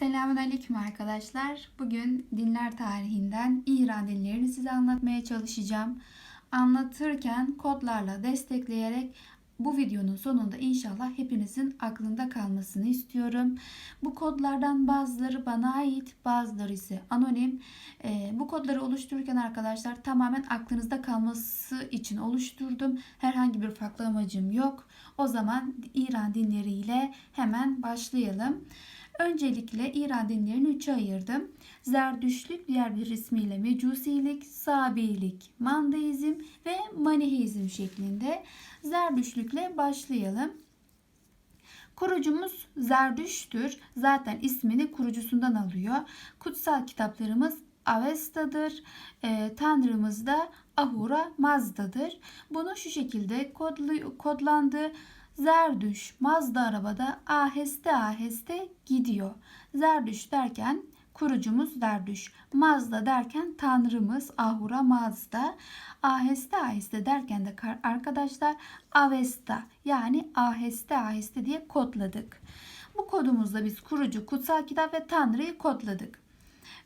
Selamünaleyküm arkadaşlar. Bugün dinler tarihinden İran dinlerini size anlatmaya çalışacağım. Anlatırken kodlarla destekleyerek bu videonun sonunda inşallah hepinizin aklında kalmasını istiyorum. Bu kodlardan bazıları bana ait, bazıları ise anonim. Ee, bu kodları oluştururken arkadaşlar tamamen aklınızda kalması için oluşturdum. Herhangi bir farklı amacım yok. O zaman İran dinleriyle hemen başlayalım. Öncelikle İran dinlerini üçe ayırdım. Zerdüşlük diğer bir ismiyle Mecusilik, Sabilik, Mandeizm ve Maniheizm şeklinde. Zerdüşlükle başlayalım. Kurucumuz Zerdüştür. Zaten ismini kurucusundan alıyor. Kutsal kitaplarımız Avesta'dır. E, tanrımız da Ahura Mazda'dır. Bunu şu şekilde kodlu, kodlandı. Zerdüş Mazda arabada aheste aheste gidiyor. Zerdüş derken kurucumuz Zerdüş. Mazda derken tanrımız Ahura Mazda. Aheste aheste derken de arkadaşlar Avesta yani aheste aheste diye kodladık. Bu kodumuzda biz kurucu, kutsal kitap ve tanrıyı kodladık.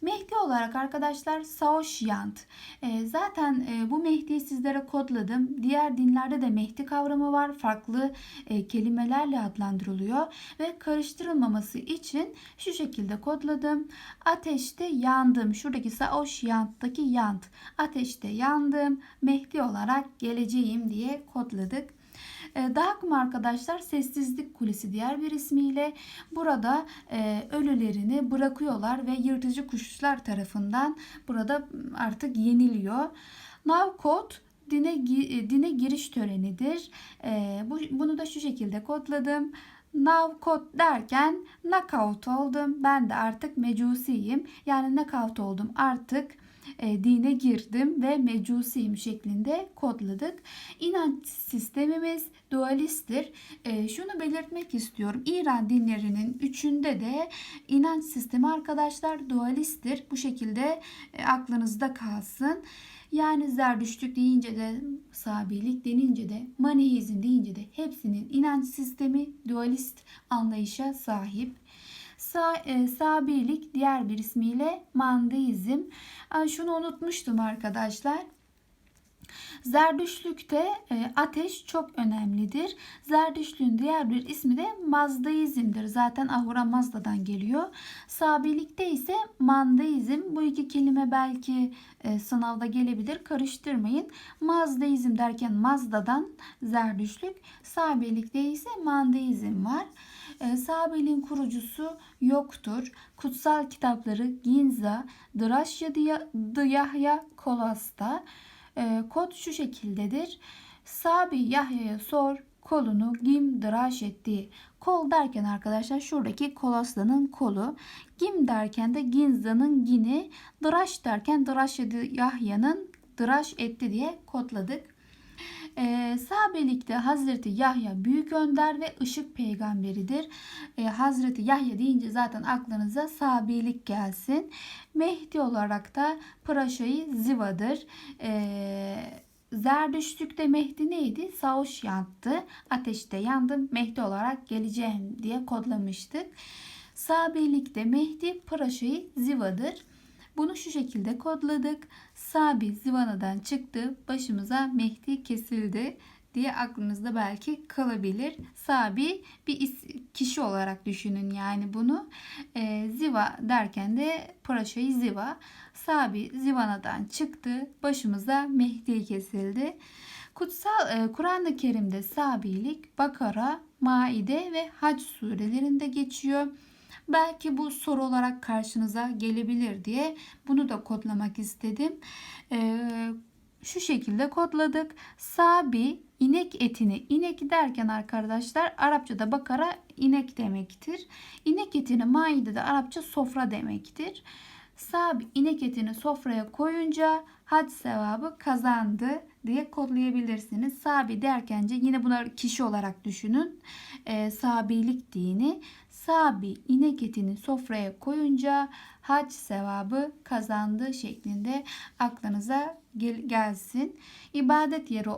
Mehdi olarak arkadaşlar Saoşyant. E, zaten e, bu Mehdi'yi sizlere kodladım. Diğer dinlerde de Mehdi kavramı var. Farklı e, kelimelerle adlandırılıyor ve karıştırılmaması için şu şekilde kodladım. Ateşte yandım. Şuradaki Saoşyant'taki yant. Ateşte yandım. Mehdi olarak geleceğim diye kodladık. Ee, Dağkum arkadaşlar sessizlik kulesi diğer bir ismiyle burada e, ölülerini bırakıyorlar ve yırtıcı kuşlar tarafından burada artık yeniliyor. Navkot dine dine giriş törenidir. E, bu, bunu da şu şekilde kodladım. Navkot derken knockout oldum. Ben de artık mecusiyim. Yani knockout oldum. Artık e, dine girdim ve mecusiyim şeklinde kodladık. İnanç sistemimiz dualisttir. E, şunu belirtmek istiyorum. İran dinlerinin üçünde de inanç sistemi arkadaşlar dualisttir. Bu şekilde e, aklınızda kalsın. Yani zerdüştlük deyince de sabilik denince de manihizm deyince de hepsinin inanç sistemi dualist anlayışa sahip. Sa e, Sabilik diğer bir ismiyle Mandeizm. Şunu unutmuştum arkadaşlar. Zerdüşlükte e, ateş çok önemlidir. Zerdüşlüğün diğer bir ismi de Mazdaizm'dir. Zaten Ahura Mazda'dan geliyor. Sabilikte ise Mandaizm. Bu iki kelime belki e, sınavda gelebilir. Karıştırmayın. Mazdaizm derken Mazda'dan Zerdüşlük. Sabilikte ise Mandaizm var. E, Sabi'nin kurucusu yoktur. Kutsal kitapları Ginza, Draşya Yahya Kolas'ta. E, kod şu şekildedir. Sabi Yahya'ya sor, kolunu gim dıraş etti. Kol derken arkadaşlar şuradaki Kolas'tanın kolu. Gim derken de Ginza'nın gini. Dıraş derken Dıraş Yahya'nın dıraş etti diye kodladık. E, Sabelik'te Hazreti Yahya büyük önder ve ışık peygamberidir. E, Hazreti Yahya deyince zaten aklınıza Sabelik gelsin. Mehdi olarak da Praşa'yı Ziva'dır. E, Zerdüştlük'te Mehdi neydi? Sauş yanttı. Ateşte yandım. Mehdi olarak geleceğim diye kodlamıştık. Sabelik'te Mehdi Praşa'yı Ziva'dır. Bunu şu şekilde kodladık. Sabi Zivana'dan çıktı. Başımıza Mehdi kesildi diye aklınızda belki kalabilir. Sabi bir kişi olarak düşünün yani bunu. E, Ziva derken de Praşa'yı Ziva. Sabi Zivana'dan çıktı. Başımıza Mehdi kesildi. Kutsal e, Kur'an-ı Kerim'de Sabilik, Bakara, Maide ve Hac surelerinde geçiyor. Belki bu soru olarak karşınıza gelebilir diye bunu da kodlamak istedim. Ee, şu şekilde kodladık. Sabi inek etini inek derken arkadaşlar Arapçada bakara inek demektir. İnek etini maide de Arapça sofra demektir. Sabi inek etini sofraya koyunca hac sevabı kazandı diye kodlayabilirsiniz. Sabi derkence yine bunlar kişi olarak düşünün. E, sabilik dini. Sabi inek etini sofraya koyunca hac sevabı kazandı şeklinde aklınıza gel gelsin. İbadet yeri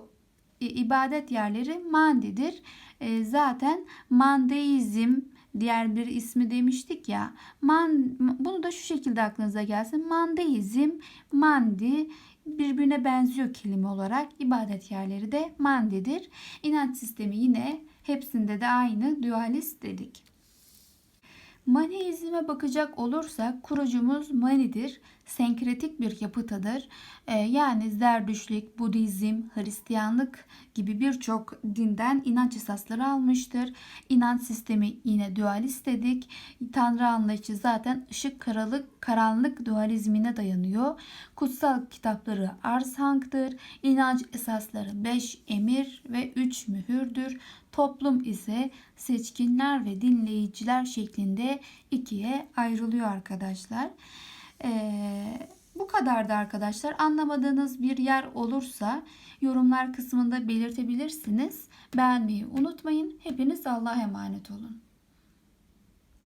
ibadet yerleri mandidir. E, zaten mandeizm diğer bir ismi demiştik ya. Man, bunu da şu şekilde aklınıza gelsin. Mandeizm, mandi birbirine benziyor kelime olarak. İbadet yerleri de mandidir. İnanç sistemi yine hepsinde de aynı dualist dedik. Maniizme bakacak olursak kurucumuz Mani'dir. Senkretik bir yapıtadır. Ee, yani Zerdüşlük, Budizm, Hristiyanlık gibi birçok dinden inanç esasları almıştır. İnanç sistemi yine dualist dedik. Tanrı anlayışı zaten ışık karanlık, karanlık dualizmine dayanıyor. Kutsal kitapları Arshang'dır. İnanç esasları 5 emir ve 3 mühürdür. Toplum ise seçkinler ve dinleyiciler şeklinde ikiye ayrılıyor arkadaşlar. Ee, bu kadardı arkadaşlar. Anlamadığınız bir yer olursa yorumlar kısmında belirtebilirsiniz. Beğenmeyi unutmayın. Hepiniz Allah'a emanet olun.